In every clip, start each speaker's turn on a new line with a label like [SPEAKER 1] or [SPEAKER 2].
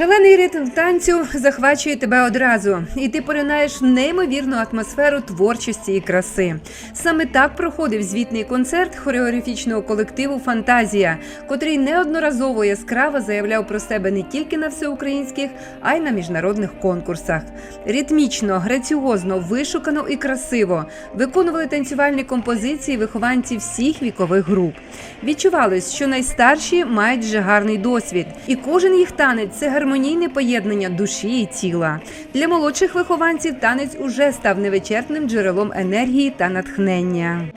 [SPEAKER 1] Шалений ритм танцю захвачує тебе одразу, і ти поринаєш неймовірну атмосферу творчості і краси. Саме так проходив звітний концерт хореографічного колективу Фантазія, котрий неодноразово яскраво заявляв про себе не тільки на всеукраїнських, а й на міжнародних конкурсах. Ритмічно, граціозно, вишукано і красиво виконували танцювальні композиції вихованці всіх вікових груп. Відчувалось, що найстарші мають вже гарний досвід, і кожен їх танець це гармонійне поєднання душі і тіла. Для молодших вихованців танець уже став невичерпним джерелом енергії та натхнення.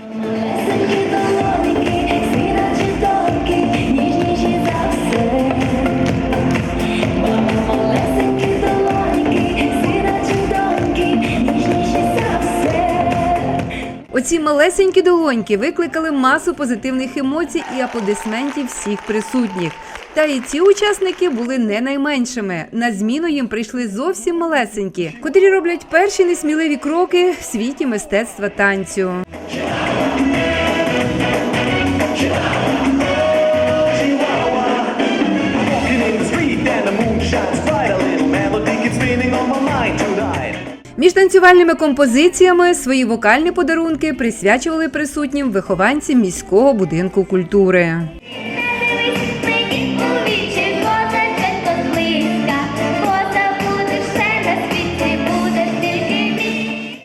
[SPEAKER 1] Оці малесенькі долоньки викликали масу позитивних емоцій і аплодисментів всіх присутніх. Та і ці учасники були не найменшими. На зміну їм прийшли зовсім малесенькі, котрі роблять перші несміливі кроки в світі мистецтва танцю.
[SPEAKER 2] Walking
[SPEAKER 1] Між танцювальними композиціями свої вокальні подарунки присвячували присутнім вихованці міського будинку культури.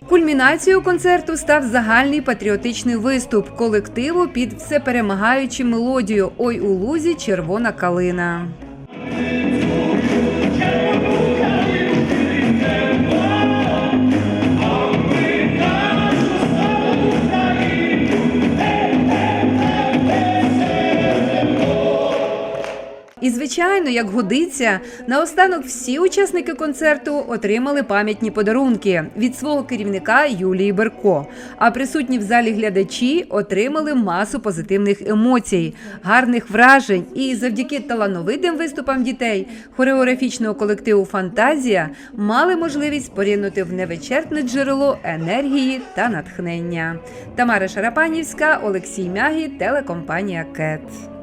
[SPEAKER 1] Кульмінацією концерту став загальний патріотичний виступ колективу під всеперемагаючу мелодію Ой у лузі червона калина. І, звичайно, як годиться, наостанок всі учасники концерту отримали пам'ятні подарунки від свого керівника Юлії Берко. А присутні в залі глядачі отримали масу позитивних емоцій, гарних вражень. І завдяки талановитим виступам дітей хореографічного колективу Фантазія мали можливість поринути в невичерпне джерело енергії та натхнення. Тамара Шарапанівська, Олексій Мягі, телекомпанія Кет.